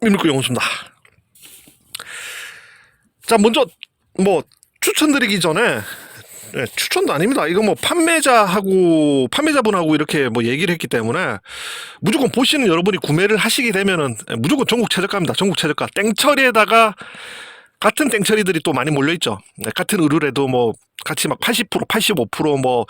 민물구 영수입니다. 자, 먼저 뭐 추천드리기 전에 네, 추천도 아닙니다. 이거 뭐 판매자하고 판매자분하고 이렇게 뭐 얘기를 했기 때문에 무조건 보시는 여러분이 구매를 하시게 되면은 무조건 전국 최저가입니다. 전국 최저가 땡처리에다가 같은 땡처리들이 또 많이 몰려 있죠. 네, 같은 의류래도 뭐 같이 막 80%, 85%뭐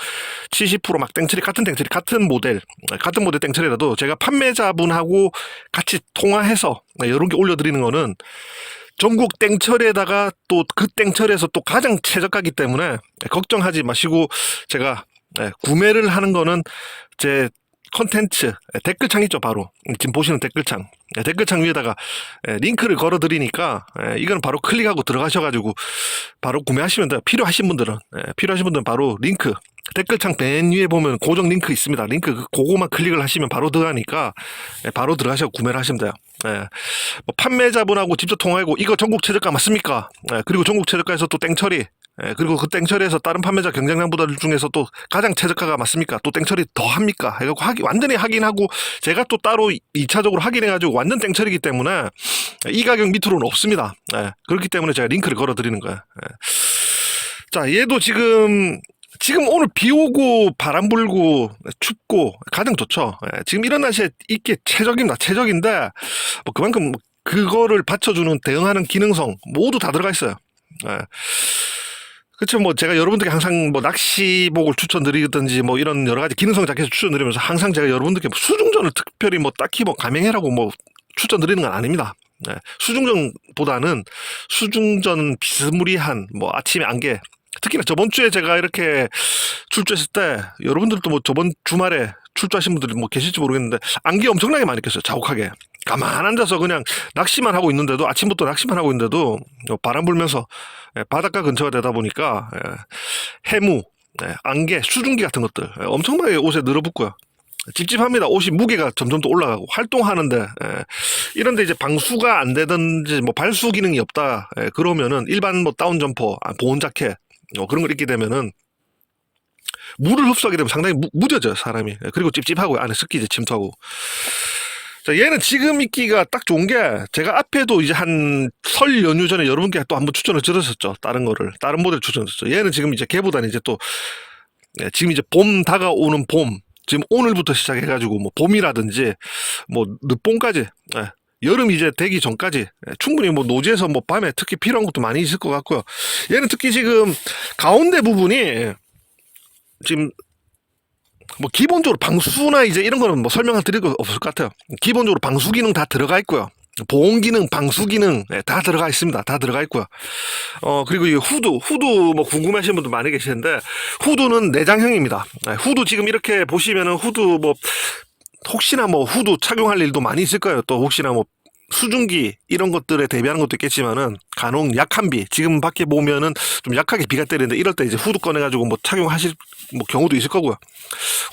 70%막 땡처리 같은 땡처리 같은 모델 네, 같은 모델 땡처리라도 제가 판매자분하고 같이 통화해서 네, 이런 게 올려드리는 거는 전국 땡철에다가 또 그 땡철에서 또 가장 최저가기 때문에 걱정하지 마시고 제가 예, 구매를 하는 거는 제 컨텐츠 예, 댓글창 있죠 바로. 지금 보시는 댓글창. 예, 댓글창 위에다가 예, 링크를 걸어 드리니까 이거는 바로 클릭하고 들어가셔가지고 바로 구매하시면 돼요 필요하신 분들은 예, 필요하신 분들은 바로 링크 댓글창 맨 위에 보면 고정 링크 있습니다. 링크 그- 그거만 클릭을 하시면 바로 들어가니까 예, 바로 들어가셔서 구매를 하시면 돼요. 예. 뭐 판매자분하고 직접 통화하고 이거 전국 최저가 맞습니까? 예, 그리고 전국 최저가에서 또 땡처리 예, 그리고 그 땡처리에서 다른 판매자 경쟁량보다 중에서 또 가장 최저가가 맞습니까? 또 땡처리 더 합니까? 해갖고 하기, 완전히 확인하고 제가 또 따로 2차적으로 확인해가지고 완전 땡처리기 때문에 이 가격 밑으로는 없습니다. 예, 그렇기 때문에 제가 링크를 걸어 드리는 거예요. 예. 자, 얘도 지금 지금 오늘 비 오고 바람 불고 춥고 가장 좋죠. 예, 지금 이런 날씨에 있게 최적입니다. 최적인데 뭐 그만큼 그거를 받쳐주는 대응하는 기능성 모두 다 들어가 있어요. 예. 그렇죠. 뭐 제가 여러분들께 항상 뭐 낚시복을 추천드리든지 뭐 이런 여러 가지 기능성 자켓을 추천드리면서 항상 제가 여러분들께 뭐 수중전을 특별히 뭐 딱히 뭐 감행해라고 뭐 추천드리는 건 아닙니다. 네. 수중전보다는 수중전 비스무리한 뭐 아침에 안개 특히나 저번 주에 제가 이렇게 출조했을 때 여러분들도 뭐 저번 주말에 출조하신 분들이 뭐 계실지 모르겠는데 안개 엄청나게 많이 꼈어요 자욱하게 가만 앉아서 그냥 낚시만 하고 있는데도 아침부터 낚시만 하고 있는데도 바람 불면서 예, 바닷가 근처가 되다 보니까 예, 해무 예, 안개 수증기 같은 것들 예, 엄청나게 옷에 늘어붙고요. 찝찝합니다. 옷이 무게가 점점 더 올라가고 활동하는데 예, 이런데 이제 방수가 안 되든지 뭐 발수 기능이 없다 예, 그러면은 일반 뭐 다운 점퍼, 아, 보온 자켓 어, 그런 걸 입게 되면은 물을 흡수하게 되면 상당히 무, 무뎌져요 사람이. 예, 그리고 찝찝하고 안에 습기지 침투하고 자 얘는 지금 입기가 딱 좋은 게 제가 앞에도 이제 한 설 연휴 전에 여러분께 또 한번 추천을 드렸었죠 다른 거를 다른 모델 추천드렸죠 얘는 지금 이제 걔보다는 이제 또 예, 지금 이제 봄 다가오는 봄 지금 오늘부터 시작해가지고 뭐 봄이라든지 뭐 늦봄까지 예, 여름 이제 되기 전까지 예, 충분히 뭐 노지에서 뭐 밤에 특히 필요한 것도 많이 있을 것 같고요. 얘는 특히 지금 가운데 부분이 지금 뭐 기본적으로 방수나 이제 이런 거는 뭐 설명을 드릴 거 없을 것 같아요. 기본적으로 방수 기능 다 들어가 있고요. 보온 기능, 방수 기능 예, 다 들어가 있습니다. 다 들어가 있고요. 어 그리고 이 후드, 후드 뭐 궁금하신 분들 많이 계시는데 후드는 내장형입니다. 예, 후드 지금 이렇게 보시면은 후드 뭐 혹시나 뭐 후드 착용할 일도 많이 있을 거예요. 또 혹시나 뭐 수증기 이런 것들에 대비하는 것도 있겠지만은 간혹 약한 비 지금 밖에 보면은 좀 약하게 비가 때리는데 이럴 때 이제 후드 꺼내가지고 뭐 착용하실 뭐 경우도 있을 거고요.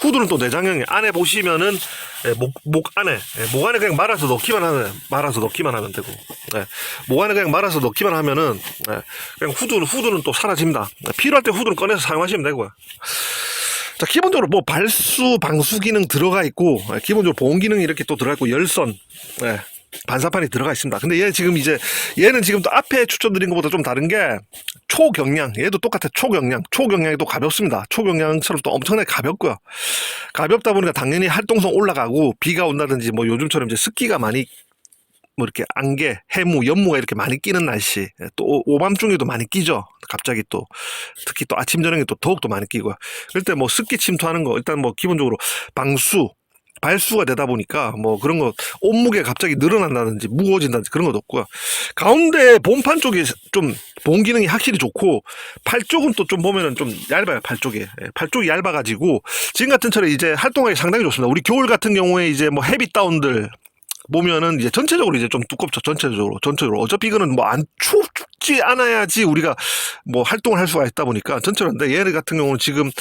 후드는 또 내장형이 안에 보시면은 예, 목, 목 안에 예, 목 안에 그냥 말아서 넣기만 하면 말아서 넣기만 하면 되고 예, 목 안에 그냥 말아서 넣기만 하면은 예, 그냥 후드는 후드는 또 사라집니다. 예, 필요할 때 후드는 꺼내서 사용하시면 되고요. 자, 기본적으로 뭐 발수, 방수 기능 들어가 있고, 예, 기본적으로 보온 기능이 이렇게 또 들어가 있고, 열선, 예, 반사판이 들어가 있습니다. 근데 얘 지금 이제, 얘는 지금 또 앞에 추천드린 것보다 좀 다른 게, 초경량, 얘도 똑같아, 초경량. 초경량이 또 가볍습니다. 초경량처럼 또 엄청나게 가볍고요. 가볍다 보니까 당연히 활동성 올라가고, 비가 온다든지, 뭐 요즘처럼 이제 습기가 많이 뭐 이렇게 안개, 해무, 연무가 이렇게 많이 끼는 날씨, 예, 또 오- 오밤중에도 많이 끼죠. 갑자기 또 특히 또 아침 저녁에 또 더욱 더 많이 끼고요. 그럴 때 뭐 습기 침투하는 거 일단 뭐 기본적으로 방수, 발수가 되다 보니까 뭐 그런 거 온무게 갑자기 늘어난다든지 무거워진다든지 그런 것도 없고요. 가운데 본판 쪽이 좀 보온 기능이 확실히 좋고 팔 쪽은 또 좀 보면은 좀 얇아요 팔 쪽이 예, 팔 쪽이 얇아가지고 지금 같은 철에 이제 활동하기 상당히 좋습니다. 우리 겨울 같은 경우에 이제 뭐 헤비 다운들 보면은 이제 전체적으로 이제 좀 두껍죠. 전체적으로. 전체적으로. 어차피 이거는 뭐 안 춥지 않아야지 우리가 뭐 활동을 할 수가 있다 보니까 전체로. 근데 얘네 같은 경우는 지금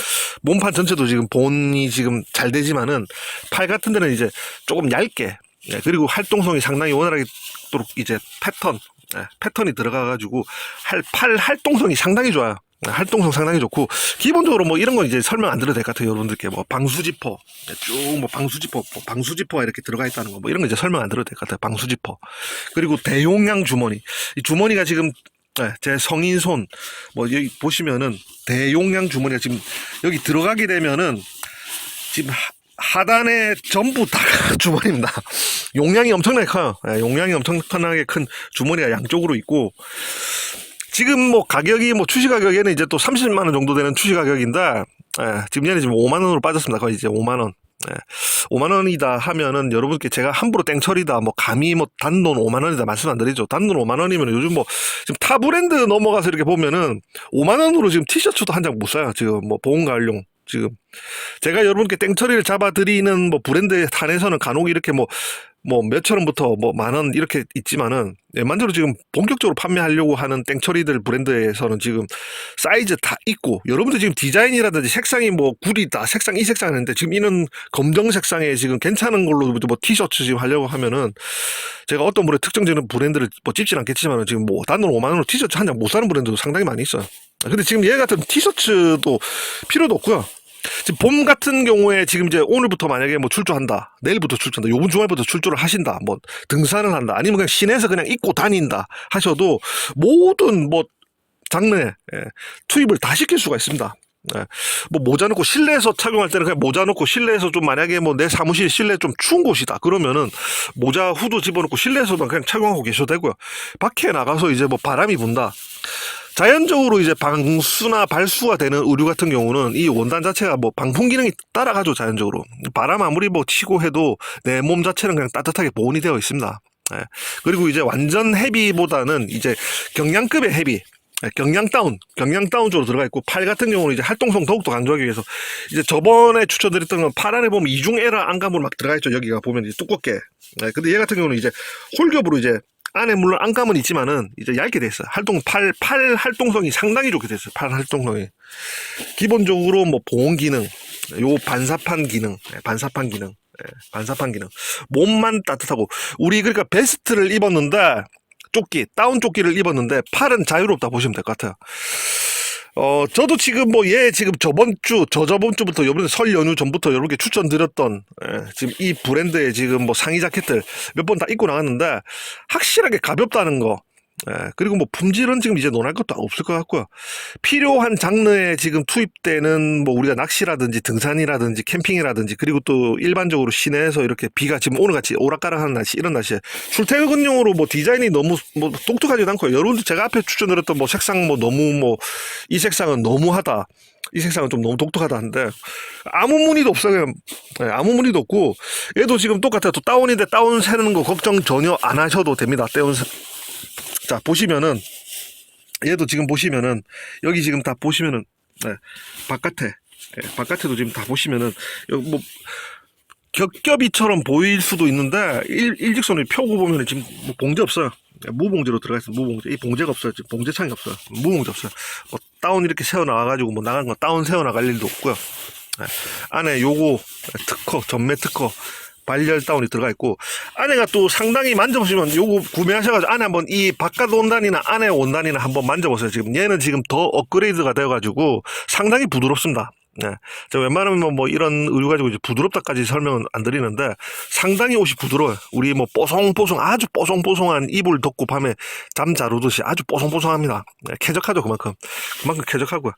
몸판 전체도 지금 본이 지금 잘 되지만은 팔 같은 데는 이제 조금 얇게 예, 그리고 활동성이 상당히 원활하게도록 이제 패턴 예, 패턴이 들어가가지고 할, 팔 활동성이 상당히 좋아요. 활동성 상당히 좋고 기본적으로 뭐 이런 건 이제 설명 안 드려도 될 것 같아요 여러분들께 뭐 방수지퍼 쭉 뭐 방수지퍼 뭐 방수지퍼가 이렇게 들어가 있다는 거 뭐 이런 거 이제 설명 안 드려도 될 것 같아요 방수지퍼 그리고 대용량 주머니 이 주머니가 지금 네, 제 성인 손 뭐 여기 보시면은 대용량 주머니가 지금 여기 들어가게 되면은 지금 하- 하단에 전부 다 주머니입니다. 용량이 엄청나게 커요. 예, 용량이 엄청나게 큰 주머니가 양쪽으로 있고 지금 뭐 가격이 뭐 출시 가격에는 이제 또 30만 원 정도 되는 출시 가격인데 예, 지금 얘는 지금 5만 원으로 빠졌습니다. 거의 이제 5만 원. 예, 5만 원이다 하면은 여러분께 제가 함부로 땡처리다 뭐 감히 뭐 단돈 5만 원이다 말씀 안 드리죠. 단돈 5만 원이면 요즘 뭐 지금 타 브랜드 넘어가서 이렇게 보면은 5만 원으로 지금 티셔츠도 한 장 못 사요. 지금 뭐 보온 가을용 지금 제가 여러분께 땡처리를 잡아드리는 뭐 브랜드 탄에서는 간혹 이렇게 뭐 뭐 몇천 원부터 뭐 만 원 이렇게 있지만은 웬만적으로 지금 본격적으로 판매하려고 하는 땡처리들 브랜드에서는 지금 사이즈 다 있고 여러분들 지금 디자인이라든지 색상이 뭐 구리다 색상 이 색상 하는데 지금 이는 검정 색상에 지금 괜찮은 걸로 뭐 티셔츠 지금 하려고 하면은 제가 어떤 브랜드 특정적인 브랜드를 뭐 찝진 않겠지만은 지금 뭐 단돈 5만 원으로 티셔츠 한 장 못 사는 브랜드도 상당히 많이 있어요. 근데 지금 얘 같은 티셔츠도 필요도 없고요. 지금 봄 같은 경우에 지금 이제 오늘부터 만약에 뭐 출조한다, 내일부터 출조한다, 요번 주말부터 출조를 하신다, 뭐 등산을 한다, 아니면 그냥 시내에서 그냥 입고 다닌다 하셔도 모든 뭐 장르에 예, 투입을 다 시킬 수가 있습니다. 예, 뭐 모자 넣고 실내에서 착용할 때는 그냥 모자 넣고 실내에서 좀 만약에 뭐 내 사무실 실내 좀 추운 곳이다 그러면은 모자 후드 집어넣고 실내에서만 그냥 착용하고 계셔도 되고요. 밖에 나가서 이제 뭐 바람이 분다. 자연적으로 이제 방수나 발수가 되는 의류 같은 경우는 이 원단 자체가 뭐 방풍 기능이 따라가죠 자연적으로 바람 아무리 뭐 치고 해도 내 몸 자체는 그냥 따뜻하게 보온이 되어 있습니다. 예. 그리고 이제 완전 헤비보다는 이제 경량급의 헤비 예, 경량 다운, 경량 다운 쪽으로 들어가 있고 팔 같은 경우는 이제 활동성 더욱더 강조하기 위해서 이제 저번에 추천드렸던 건 팔 안에 보면 이중 에라 안감으로 막 들어가 있죠 여기가 보면 이제 두껍게. 예, 근데 얘 같은 경우는 이제 홀겹으로 이제 안에 물론 안감은 있지만은 이제 얇게 돼 있어요. 활동 팔 팔 활동성이 상당히 좋게 됐어요. 팔 활동성이 기본적으로 뭐 보온 기능, 요 반사판 기능, 예, 반사판 기능, 예, 반사판 기능. 몸만 따뜻하고 우리 그러니까 베스트를 입었는데 조끼 다운 조끼를 입었는데 팔은 자유롭다 보시면 될 것 같아요. 어, 저도 지금 뭐, 얘 지금 저번 주, 저저번 주부터, 요번에 설 연휴 전부터 여러분께 추천드렸던, 예, 지금 이 브랜드의 지금 뭐 상의 자켓들 몇 번 다 입고 나갔는데, 확실하게 가볍다는 거, 예, 그리고 뭐 품질은 지금 이제 논할 것도 없을 것 같고요. 필요한 장르에 지금 투입되는 뭐 우리가 낚시라든지 등산이라든지 캠핑이라든지 그리고 또 일반적으로 시내에서 이렇게 비가 지금 오늘같이 오락가락하는 날씨 이런 날씨에 출퇴근용으로 뭐 디자인이 너무 뭐 독특하지도 않고요. 여러분들 제가 앞에 추천드렸던 뭐 색상 뭐 너무 뭐 이 색상은 너무하다. 이 색상은 좀 너무 독특하다 하는데 아무 무늬도 없어요. 그냥 예, 아무 무늬도 없고 얘도 지금 똑같아요. 또 다운인데 다운 새는 거 걱정 전혀 안 하셔도 됩니다. 다운 새- 자 보시면은 얘도 지금 보시면은 여기 지금 다 보시면은 네, 바깥에 예, 바깥에도 지금 다 보시면은 여기 뭐 겹겹이처럼 보일 수도 있는데 일, 일직선을 펴고 보면은 지금 뭐 봉제 없어요. 예, 무봉제로 들어가 있어요. 무봉제. 이 봉제가 없어요. 지금 봉제창이 없어요. 무봉제 없어요. 뭐 다운 이렇게 세워 나와가지고 뭐 나간 거 다운 세워 나갈 일도 없고요. 예, 안에 요거 특허 전매 특허 발열 다운이 들어가 있고 안에가 또 상당히 만져보시면 요거 구매하셔가지고 안에 한번 이 바깥 원단이나 안에 원단이나 한번 만져보세요. 지금 얘는 지금 더 업그레이드가 되어가지고 상당히 부드럽습니다. 네. 제가 웬만하면 뭐 이런 의류 가지고 이제 부드럽다까지 설명은 안 드리는데 상당히 옷이 부드러워요. 우리 뭐 뽀송뽀송 아주 뽀송뽀송한 이불 덮고 밤에 잠 자르듯이 아주 뽀송뽀송합니다. 네, 쾌적하죠 그만큼 그만큼 쾌적하고요.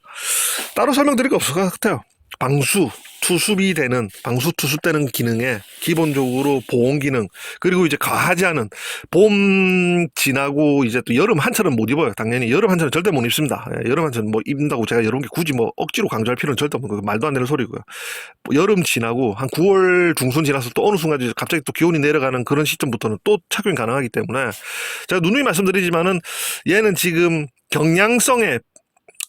따로 설명드릴 거 없을 것 같아요. 방수, 투습이 되는, 방수 투습되는 기능에 기본적으로 보온 기능, 그리고 이제 과하지 않은 봄 지나고 이제 또 여름 한철은 못 입어요. 당연히 여름 한철은 절대 못 입습니다. 예, 여름 한철은 뭐 입는다고 제가 여러분께 굳이 뭐 억지로 강조할 필요는 절대 없는 거고 말도 안 되는 소리고요. 뭐 여름 지나고 한 9월 중순 지나서 또 어느 순간 이제 갑자기 또 기온이 내려가는 그런 시점부터는 또 착용이 가능하기 때문에 제가 누누이 말씀드리지만은 얘는 지금 경량성에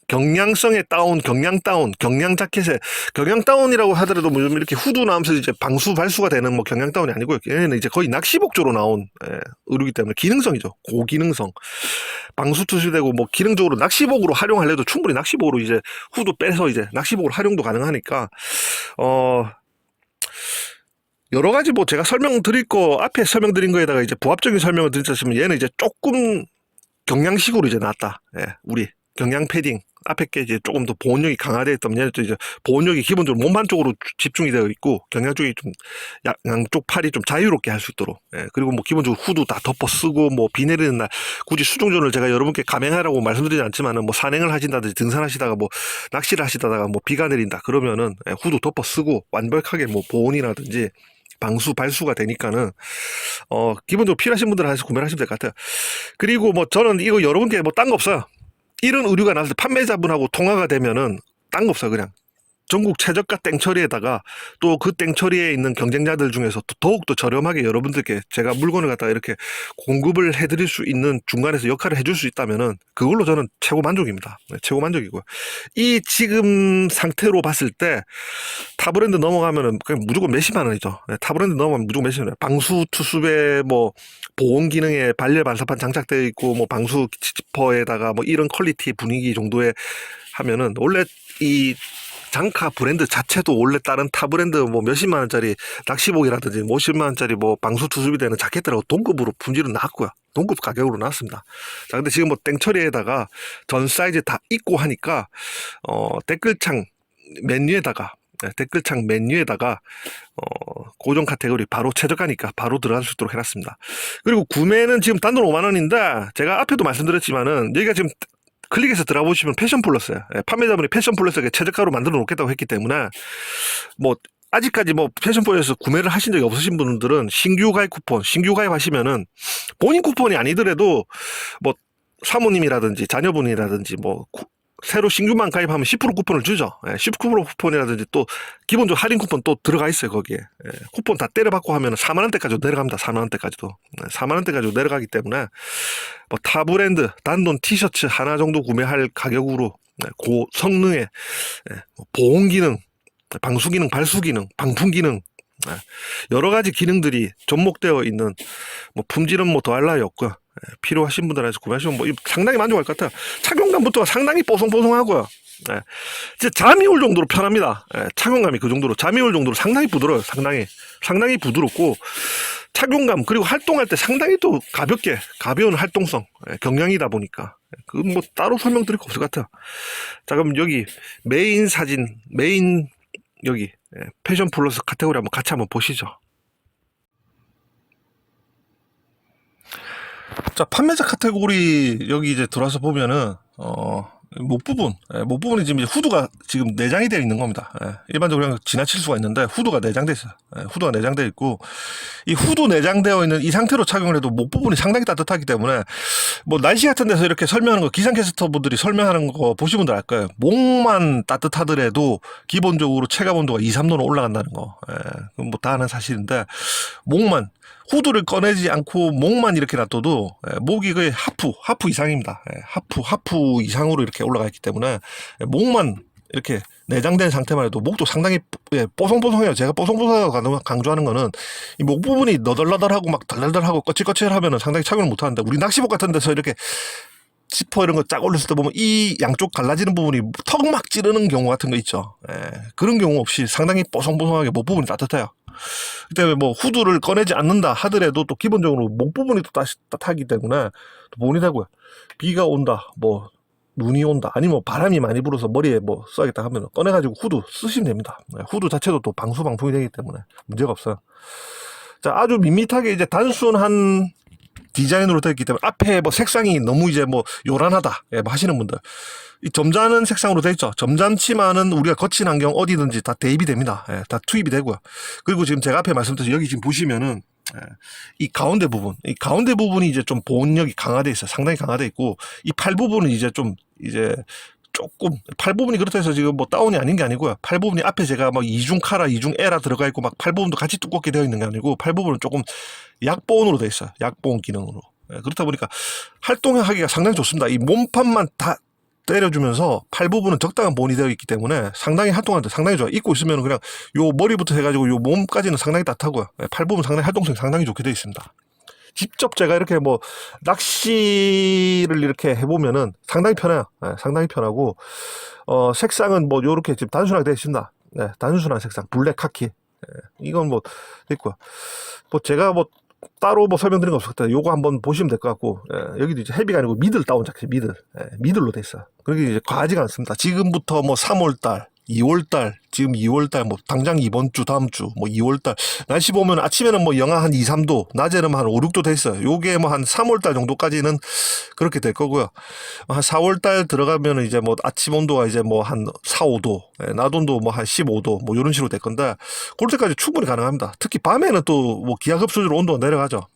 경량성에 다운, 경량 다운, 경량 자켓에 경량 다운이라고 하더라도 뭐 이렇게 후드 나오면서 이제 방수 발수가 되는 뭐 경량 다운이 아니고요. 얘는 이제 거의 낚시복조로 나온 예, 의류기 때문에 기능성이죠. 고기능성. 방수 투시되고 뭐 기능적으로 낚시복으로 활용하려도 충분히 낚시복으로 이제 후드 빼서 이제 낚시복으로 활용도 가능하니까 어 여러 가지 뭐 제가 설명드릴 거 앞에 설명드린 거에다가 이제 부합적인 설명을 드리자면 얘는 이제 조금 경량식으로 이제 나왔다. 예, 우리 경량 패딩 앞에 게 이제 조금 더 보온력이 강화되어 있다면 얘는 또 이제 보온력이 기본적으로 몸판 쪽으로 주- 집중이 되어 있고 경량 쪽이 좀 양, 양쪽 팔이 좀 자유롭게 할 수 있도록 예, 그리고 뭐 기본적으로 후드 다 덮어 쓰고 뭐 비 내리는 날 굳이 수중전을 제가 여러분께 감행하라고 말씀드리지 않지만은 뭐 산행을 하신다든지 등산하시다가 뭐 낚시를 하시다가 뭐 비가 내린다 그러면은 예, 후드 덮어 쓰고 완벽하게 뭐 보온이라든지 방수 발수가 되니까는 어 기본적으로 필요하신 분들은 해서 구매를 하시면 될 것 같아요. 그리고 뭐 저는 이거 여러분께 뭐 딴 거 없어요. 이런 의류가 나왔을 때 판매자분하고 통화가 되면은 딴 거 없어요. 그냥 전국 최저가 땡처리에다가 또 그 땡처리에 있는 경쟁자들 중에서 또 더욱더 저렴하게 여러분들께 제가 물건을 갖다가 이렇게 공급을 해드릴 수 있는 중간에서 역할을 해줄 수 있다면은 그걸로 저는 최고 만족입니다. 네, 최고 만족이고요. 이 지금 상태로 봤을 때 타브랜드 넘어가면은 그냥 무조건 몇십만 원이죠. 네, 타브랜드 넘어가면 무조건 몇십만 원. 방수 투수배 뭐 보온 기능에 발열 반사판 장착되어 있고 뭐 방수 지퍼에다가 뭐 이런 퀄리티 분위기 정도에 하면은 원래 이 장카 브랜드 자체도 원래 다른 타 브랜드 뭐 몇십만 원짜리 낚시복이라든지 뭐 50만 원짜리 뭐 방수 투습이 되는 자켓들하고 동급으로 품질은 나왔고요. 동급 가격으로 나왔습니다. 자, 근데 지금 뭐 땡처리에다가 전 사이즈 다 있고 하니까 어 댓글창 메뉴에다가 네, 댓글창 메뉴에다가 어 고정 카테고리 바로 최저가니까 바로 들어갈 수 있도록 해놨습니다. 그리고 구매는 지금 단돈 5만 원인데 제가 앞에도 말씀드렸지만은 여기가 지금 클릭해서 들어가 보시면 패션 플러스예요. 예, 판매자분이 패션 플러스에 최저가로 만들어 놓겠다고 했기 때문에 뭐 아직까지 뭐 패션 플러스에서 구매를 하신 적이 없으신 분들은 신규 가입 쿠폰, 신규 가입하시면은 본인 쿠폰이 아니더라도 뭐 사모님이라든지 자녀분이라든지 뭐 구- 새로 신규만 가입하면 10% 쿠폰을 주죠. 예, 10% 쿠폰이라든지 또 기본적으로 할인 쿠폰 또 들어가 있어요 거기에. 예, 쿠폰 다 때려받고 하면 4만 원대까지 내려갑니다. 4만 원대까지도. 예, 4만 원대까지 내려가기 때문에 뭐 타 브랜드 단돈 티셔츠 하나 정도 구매할 가격으로 예, 고 성능의 예, 뭐 보온 기능, 방수 기능, 발수 기능, 방풍 기능 예, 여러 가지 기능들이 접목되어 있는 뭐 품질은 뭐 더할 나위 없고요. 예, 필요하신 분들한테 구매하시면 뭐 이- 상당히 만족할 것 같아요. 착용감부터가 상당히 뽀송뽀송하고요. 예, 진짜 잠이 올 정도로 편합니다. 예, 착용감이 그 정도로 잠이 올 정도로 상당히 부드러워요. 상당히 상당히 부드럽고 착용감 그리고 활동할 때 상당히 또 가볍게 가벼운 활동성 예, 경량이다 보니까 그뭐 따로 설명드릴 거 없을 것 같아요. 자 그럼 여기 메인 사진 메인 여기 예, 패션 플러스 카테고리 한번 같이 한번 보시죠. 자 판매자 카테고리 여기 이제 들어와서 보면은 어. 목 부분, 예, 목 부분이 지금 후드가 지금 내장이 되어 있는 겁니다. 예, 일반적으로 그냥 지나칠 수가 있는데 후드가 내장돼 있어요. 예, 후드가 내장돼 있고 이 후드 내장되어 있는 이 상태로 착용을 해도 목 부분이 상당히 따뜻하기 때문에 뭐 날씨 같은 데서 이렇게 설명하는 거 기상캐스터 분들이 설명하는 거 분들 알 거예요. 목만 따뜻하더라도 기본적으로 체감 온도가 2, 3도는 올라간다는 거. 예, 그건 뭐 다 아는 사실인데 목만 후드를 꺼내지 않고 목만 이렇게 놔둬도 예, 목이 거의 하프, 하프 이상입니다. 예, 하프, 하프 이상으로 이렇게 올라가 있기 때문에 예, 목만 이렇게 내장된 상태만 해도 목도 상당히 예, 뽀송뽀송해요. 제가 뽀송뽀송하다고 강- 강조하는 거는 이 목 부분이 너덜너덜하고 막 달달달하고 거칠거칠하면은 상당히 착용을 못하는데 우리 낚시복 같은 데서 이렇게 지퍼 이런 거 쫙 올렸을 때 보면 이 양쪽 갈라지는 부분이 턱 막 찌르는 경우 같은 거 있죠. 예, 그런 경우 없이 상당히 뽀송뽀송하게 목 부분이 따뜻해요. 그 때문에 뭐 후드를 꺼내지 않는다 하더라도 또 기본적으로 목 부분이 또 따시- 따뜻하기 때문에 또 보온이 되고요. 비가 온다, 뭐 눈이 온다, 아니면 뭐 바람이 많이 불어서 머리에 뭐 써야겠다 하면 꺼내가지고 후드 쓰시면 됩니다. 네, 후드 자체도 또 방수 방풍이 되기 때문에 문제가 없어요. 자, 아주 밋밋하게 이제 단순한 디자인으로 되어 있기 때문에 앞에 뭐 색상이 너무 이제 뭐 요란하다 예, 뭐 하시는 분들 이 점잖은 색상으로 되어 있죠. 점잖지만은 우리가 거친 환경 어디든지 다 대입이 됩니다. 예, 다 투입이 되고요. 그리고 지금 제가 앞에 말씀드린 여기 지금 보시면은 예, 이 가운데 부분, 이 가운데 부분이 이제 좀 보온력이 강화돼 있어요. 상당히 강화돼 있고 이 팔 부분은 이제 좀 이제 조금 팔 부분이 그렇다 해서 지금 뭐 다운이 아닌 게 아니고요. 팔 부분이 앞에 제가 막 이중 카라, 이중 에라 들어가 있고 막 팔 부분도 같이 두껍게 되어 있는 게 아니고 팔 부분은 조금 약보온으로 되어 있어요. 약보온 기능으로. 예, 그렇다 보니까 활동하기가 상당히 좋습니다. 이 몸판만 다 때려주면서 팔 부분은 적당한 보온이 되어 있기 때문에 상당히 활동하는데 상당히 좋아요. 입고 있으면 그냥 요 머리부터 해가지고 요 몸까지는 상당히 따뜻하고요. 예, 팔 부분 상당히 활동성이 상당히 좋게 되어 있습니다. 직접 제가 이렇게 뭐 낚시를 이렇게 해보면은 상당히 편해요. 예, 상당히 편하고 어 색상은 뭐 요렇게 지금 단순하게 되어 있습니다. 네, 단순한 색상 블랙 카키. 예, 이건 뭐 됐고요. 뭐 제가 뭐 따로 뭐 설명드린 거 없을 것 같아요. 요거 한번 보시면 될 것 같고, 예, 여기도 이제 헤비가 아니고 미들 다운 자켓, 미들. 예, 미들로 돼 있어요. 그게 이제 과하지가 않습니다. 지금부터 뭐 3월달, 2월달, 지금 2월달, 뭐 당장 이번 주, 다음 주, 뭐 2월달. 날씨 보면 아침에는 뭐 영하 한 2, 3도, 낮에는 한 5, 6도 돼 있어요. 요게 뭐 한 3월달 정도까지는 그렇게 될 거고요. 한 4월달 들어가면 이제 뭐 아침 온도가 이제 뭐 한 4, 5도, 예, 낮 온도 뭐 한 15도, 뭐 이런 식으로 될 건데, 그럴 때까지 충분히 가능합니다. 특히 밤에는 또 뭐 기하급수적으로 온도가 내려가죠.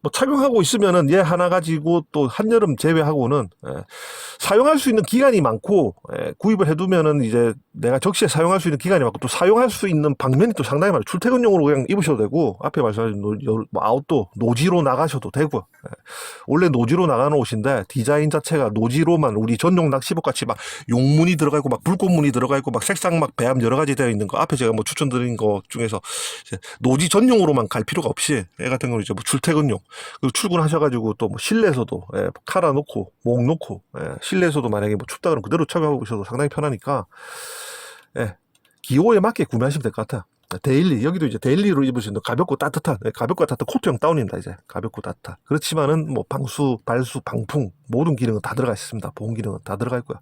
예. 뭐 착용하고 있으면은 얘 하나 가지고 또 한여름 제외하고는 예, 사용할 수 있는 기간이 많고 예, 구입을 해두면은 이제 내가 적시에 사용할 수 있는 기간이 많고 또 사용할 수 있는 방면이 또 상당히 많아요. 출퇴근용으로 그냥 입으셔도 되고 앞에 말씀하신 노, 여- 뭐 아웃도 노지로 나가셔도 되고 예. 원래 노지로 나가는 옷인데 디자인 자체가 노지로만 우리 전용 낚시복 같이 막 용문이 들어가 있고 막 불꽃무늬 들어가 있고 막 색상 막 배합 여러 가지 되어 있는 거 앞에 제가 뭐 추천드린 거 중에서 노지 전용으로만 갈 필요가 없이 애 같은 경우는 이제 뭐 출퇴근용 그리고 출근하셔가지고 또 뭐 실내에서도 예, 칼아 놓고 목 놓고 예, 실내에서도 만약에 뭐 춥다 그러면 그대로 착용하고 있어도 상당히 편하니까 예, 기호에 맞게 구매하시면 될 것 같아요. 데일리 여기도 이제 데일리로 있는 가볍고 따뜻한 예, 가볍고 따뜻한 코트형 다운입니다 이제. 가볍고 따뜻한. 그렇지만은 뭐 방수 발수 방풍 모든 기능은 다 들어가 있습니다. 보온 기능은 다 들어가 있고요.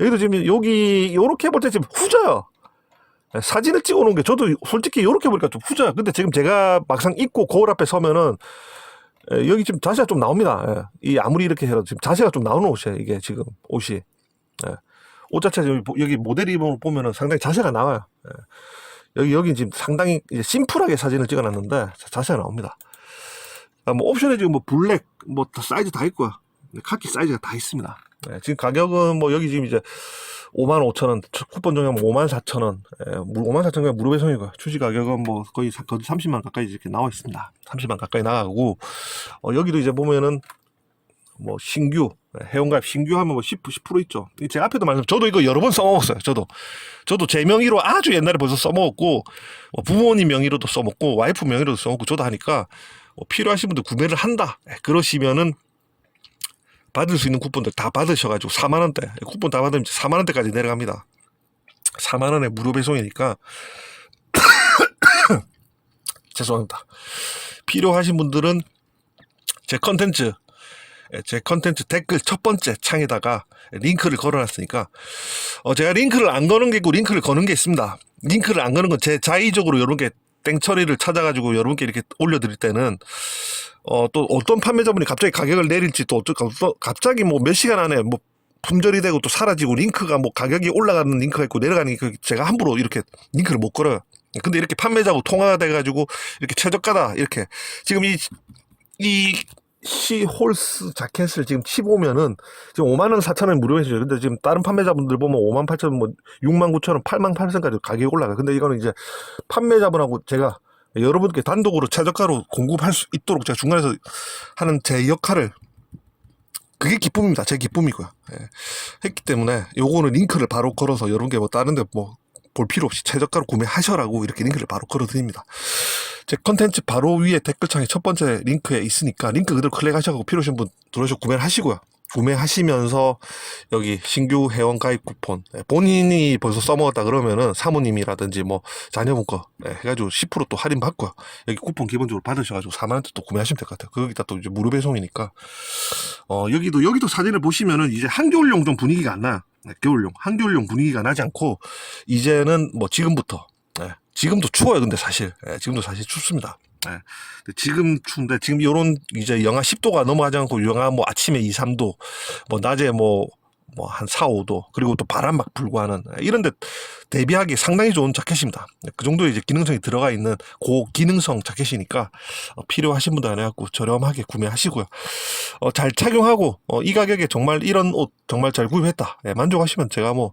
여기도 지금 여기 요렇게 볼때 지금 후져요. 예, 사진을 찍어 놓은 게 저도 솔직히 요렇게 보니까 좀 후져요. 근데 지금 제가 막상 입고 거울 앞에 서면은 예, 여기 지금 자세가 좀 나옵니다. 예. 이 아무리 이렇게 해도 지금 자세가 좀 나오는 옷이에요. 이게 지금 옷이. 예. 옷 자체 여기, 보- 여기 모델 입을 보면은 상당히 자세가 나와요. 예. 여기 여기 지금 상당히 이제 심플하게 사진을 찍어 놨는데 자- 자세가 나옵니다. 아, 뭐 옵션에 지금 뭐 블랙 뭐다 사이즈 다 있고요. 카키 사이즈가 다 있습니다. 예, 지금 가격은 뭐 여기 지금 이제 5만 5천 원, 쿠폰 정하면 5만 4천 원, 예, 5만 4천 원 무료 배송이고요. 출시 가격은 뭐 거의 사- 거의 30만 가까이 이렇게 나와 있습니다. 30만 가까이 나가고 어, 여기도 이제 보면은 뭐 신규 예, 회원가입 신규 하면 뭐 10, 10% 있죠. 이 제가 앞에도 말씀, 저도 이거 여러 번 써먹었어요. 저도 저도 제 명의로 아주 옛날에 벌써 써먹었고 뭐 부모님 명의로도 써먹고 와이프 명의로도 써먹고 저도 하니까 뭐 필요하신 분들 구매를 한다. 예, 그러시면은 받을 수 있는 쿠폰들 다 받으셔가지고 4만 원대 쿠폰 다 받으면 4만 원대까지 내려갑니다. 4만 원에 무료 배송이니까 죄송합니다. 필요하신 분들은 제 컨텐츠 예, 제 컨텐츠 댓글 첫 번째 창에다가 링크를 걸어놨으니까 어, 제가 링크를 안 거는 게 있고 링크를 거는 게 있습니다. 링크를 안 거는 건 제 자의적으로 이런 게 땡처리를 찾아가지고 여러분께 이렇게 올려드릴 때는 어, 또 어떤 판매자분이 갑자기 가격을 내릴지 또 어쩌, 또 갑자기 뭐 몇 시간 안에 뭐 품절이 되고 또 사라지고 링크가 뭐 가격이 올라가는 링크가 있고 내려가는 링크 제가 함부로 이렇게 링크를 못 걸어요. 근데 이렇게 판매자하고 통화가 돼가지고 이렇게 최저가다 이렇게 지금 이 이 시홀스 자켓을 지금 치보면은 지금 5만 원 4천 원 무료 해줘요. 근데 지금 다른 판매자분들 보면 5만 8천 원, 뭐 6만 9천 원, 8만 8천 원까지 가격이 올라가. 근데 이거는 이제 판매자분하고 제가 여러분께 단독으로 최저가로 공급할 수 있도록 제가 중간에서 하는 제 역할을 그게 기쁨입니다. 제 기쁨이고요. 예. 했기 때문에 요거는 링크를 바로 걸어서 여러분께 뭐 다른데 뭐 볼 필요 없이 최저가로 구매하셔라고 이렇게 링크를 바로 걸어 드립니다. 제 컨텐츠 바로 위에 댓글창에 첫 번째 링크에 있으니까 링크 그대로 클릭하셔서 필요하신 분 들어오셔서 구매를 하시고요. 구매하시면서 여기 신규 회원 가입 쿠폰 예, 본인이 벌써 써먹었다 그러면은 사모님이라든지 뭐 자녀분 거 예, 해가지고 10%또 할인 받고요. 여기 쿠폰 기본적으로 받으셔가지고 4만 원대 또 구매하시면 될 것 같아요. 거기다 또 이제 무료 배송이니까 어 여기도 여기도 사진을 보시면은 이제 한겨울용 좀 분위기가 안 나요. 네, 겨울용 한겨울용 분위기가 나지 않고 이제는 뭐 지금부터 예, 지금도 추워요. 근데 사실 예, 지금도 사실 춥습니다. 예, 근데 지금 추운데 지금 요런 이제 영하 10도가 넘어가지 않고 영하 뭐 아침에 2, 3도 뭐 낮에 뭐 뭐 한 4, 5도 그리고 또 바람 막 불고 하는 예, 이런 데 대비하기 상당히 좋은 자켓입니다. 예, 그 정도 이제 기능성이 들어가 있는 고기능성 자켓이니까 어, 필요하신 분들 해갖고 저렴하게 구매하시고요. 어, 잘 착용하고 어, 이 가격에 정말 이런 옷 정말 잘 구입했다. 예, 만족하시면 제가 뭐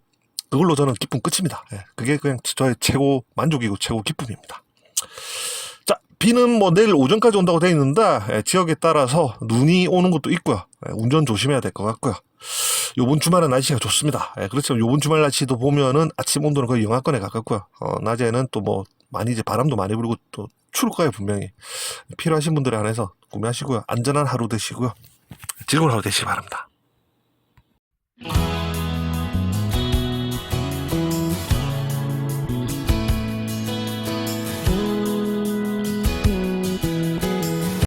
그걸로 저는 기쁨 끝입니다. 예, 그게 그냥 저의 최고 만족이고 최고 기쁨입니다. 자, 비는 뭐 내일 오전까지 온다고 되어 있는데 예, 지역에 따라서 눈이 오는 것도 있고요. 예, 운전 조심해야 될 것 같고요. 요번 주말은 날씨가 좋습니다. 예, 그렇지만 요번 주말 날씨도 보면은 아침 온도는 거의 영하권에 가깝고요. 어, 낮에는 또 뭐 많이 이제 바람도 많이 불고 또 추울 거예요 분명히. 필요하신 분들에 한해서 구매하시고요. 안전한 하루 되시고요. 즐거운 하루 되시기 바랍니다.